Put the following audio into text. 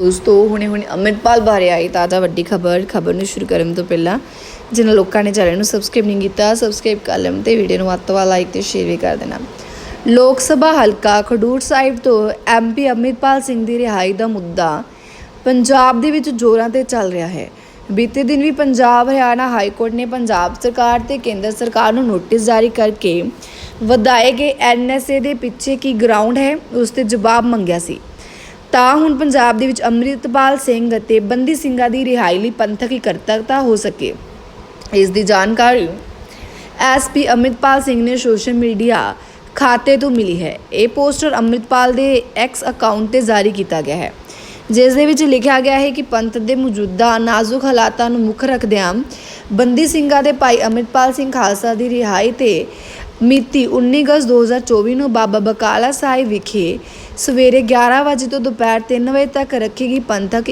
ਦੋਸਤੋ, ਹੁਣੇ ਹੁਣੇ ਅੰਮ੍ਰਿਤਪਾਲ ਬਾਰੇ ਆਈ ਤਾਜ਼ਾ ਵੱਡੀ ਖਬਰ। ਖਬਰ ਨੂੰ ਸ਼ੁਰੂ ਕਰਨ ਤੋਂ ਪਹਿਲਾਂ ਜਿਨ੍ਹਾਂ ਲੋਕਾਂ ਨੇ ਚੈਨਲ ਨੂੰ ਸਬਸਕ੍ਰਾਈਬ ਨਹੀਂ ਕੀਤਾ ਸਬਸਕ੍ਰਾਈਬ ਕਰ ਲੈਣ ਤੇ ਵੀਡੀਓ ਨੂੰ ਵੱਧ ਤੋਂ ਵੱਧ ਲਾਈਕ ਤੇ ਸ਼ੇਅਰ ਵੀ ਕਰ ਦੇਣਾ। ਲੋਕ ਸਭਾ ਹਲਕਾ ਖਡੂਰ ਸਾਹਿਬ ਤੋਂ ਐਮਪੀ ਅੰਮ੍ਰਿਤਪਾਲ ਸਿੰਘ ਦੀ ਰਿਹਾਈ ਦਾ ਮੁੱਦਾ ਪੰਜਾਬ ਦੇ ਵਿੱਚ ਜ਼ੋਰਾਂ ਤੇ ਚੱਲ ਰਿਹਾ ਹੈ। ਬੀਤੇ ਦਿਨ ਵੀ ਪੰਜਾਬ, ਹਰਿਆਣਾ ਹਾਈ ਕੋਰਟ ਨੇ ਪੰਜਾਬ ਸਰਕਾਰ ਤੇ ਕੇਂਦਰ ਸਰਕਾਰ ਨੂੰ ਨੋਟਿਸ ਜਾਰੀ ਕਰਕੇ ਵਧਾਏ ਗਏ ਐਨਐਸਏ ਦੇ ਪਿੱਛੇ ਕੀ ਗਰਾਊਂਡ ਹੈ, ਉਸ ਤੇ ਜਵਾਬ ਮੰਗਿਆ ਸੀ। ਤਾਂ ਹੁਣ ਪੰਜਾਬ ਦੇ ਵਿੱਚ ਅੰਮ੍ਰਿਤਪਾਲ ਸਿੰਘ ਅਤੇ ਬੰਦੀ ਸਿੰਘਾਂ ਦੀ ਰਿਹਾਈ ਲਈ ਪੰਥਕ ਇਕੱਤਰਤਾ ਹੋ ਸਕੇ। ਇਸ ਦੀ ਜਾਣਕਾਰੀ ਐਸਪੀ ਅੰਮ੍ਰਿਤਪਾਲ ਸਿੰਘ ਨੇ ਸੋਸ਼ਲ ਮੀਡੀਆ ਖਾਤੇ ਤੋਂ ਮਿਲੀ ਹੈ। ਇਹ ਪੋਸਟਰ ਅੰਮ੍ਰਿਤਪਾਲ ਦੇ ਐਕਸ ਅਕਾਊਂਟ ਤੇ ਜਾਰੀ ਕੀਤਾ ਗਿਆ ਹੈ। ਜਿਸ ਦੇ ਵਿੱਚ ਲਿਖਿਆ ਗਿਆ ਹੈ ਕਿ ਪੰਥ ਦੇ ਮੌਜੂਦਾ ਨਾਜ਼ੁਕ ਹਾਲਾਤਾਂ ਨੂੰ ਮੁੱਖ ਰੱਖਦਿਆਂ ਬੰਦੀ ਸਿੰਘਾਂ ਦੇ ਭਾਈ ਅੰਮ੍ਰਿਤਪਾਲ ਸਿੰਘ ਖਾਲਸਾ ਦੀ ਰਿਹਾਈ ਤੇ ਮਿਤੀ 19 ਅਗਸਤ 2024 ਨੂੰ ਬਾਬਾ ਬਕਾਲਾ ਸਾਹਿਬ ਵਿਖੇ ਸਵੇਰੇ 11 ਵਜੇ ਤੋਂ ਦੁਪਹਿਰ 3 ਵਜੇ ਤੱਕ ਰੱਖੀ ਗਈ ਪੰਥਕ